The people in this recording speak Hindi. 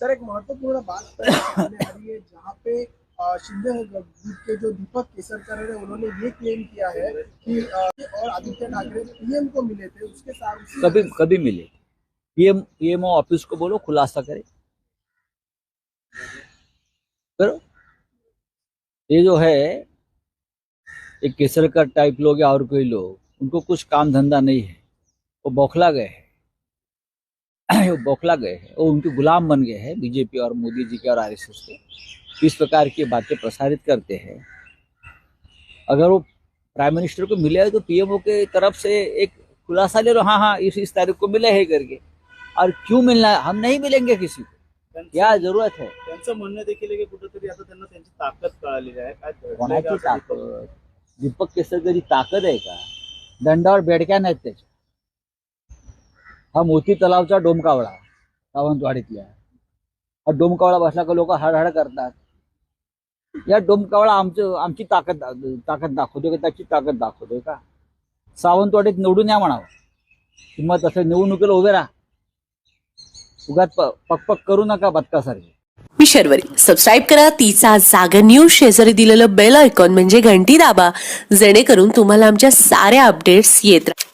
सर, एक महत्वपूर्ण बात आ रही है जहाँ पे शिंदे के जो दीपक केसरकर है, उन्होंने ये क्लेम किया है कि और आदित्य ठाकरे पीएम को मिले थे, उसके साथ कभी कभी मिले पीएम पीएमओ ऑफ़िस को बोलो, खुलासा करे। करो। ये जो है एक केसरकर टाइप लोग या और कोई लोग, उनको कुछ काम धंधा नहीं है। वो बौखला गए हैं। वो बौखला गए हैं। वो उनके गुलाम बन गए हैं बीजेपी और मोदी जी के और आरएसएस के। इस प्रकार की बातें प्रसारित करते हैं। अगर वो प्राइम मिनिस्टर को मिले है तो पीएमओ के तरफ़ से एक खुलासा ले लो हाँ हाँ इस इस तारीख को मिले है करके। और क्यों मिलना है? हम नहीं मिलेंगे किसी को। क्या ज़रूरत है? त्यांचं म्हणणं देखील आहे की कुठेतरी आता त्यांना त्यांची ताकद कळालेली आहे. काय का कोणाची असं ताकद? दीपक केसरकरची ताकद आहे का? दंडावर बेडक्या नाहीत त्याच्या हा मोती तलावचा डोमकावळा सावंतवाडीतल्या. हा डोमकावळा बसला का लोक हडहड करतात. या डोमकावळा आमचं आमची ताकद ताकद दाखवतोय का? त्याची ताकद दाखवतोय का? सावंतवाडीत निवडून या म्हणावं. किंमत तसं निवडणुकीला उभे राहा. उगात प- पकपक करू नका बदकासारखे. मी शर्वरी. सबस्क्राईब करा. तिचा जागर न्यूज शेजारी दिलेलं बेल आयकॉन म्हणजे घंटी दाबा. जेणेकरून तुम्हाला आमच्या साऱ्या अपडेट्स येत राहतात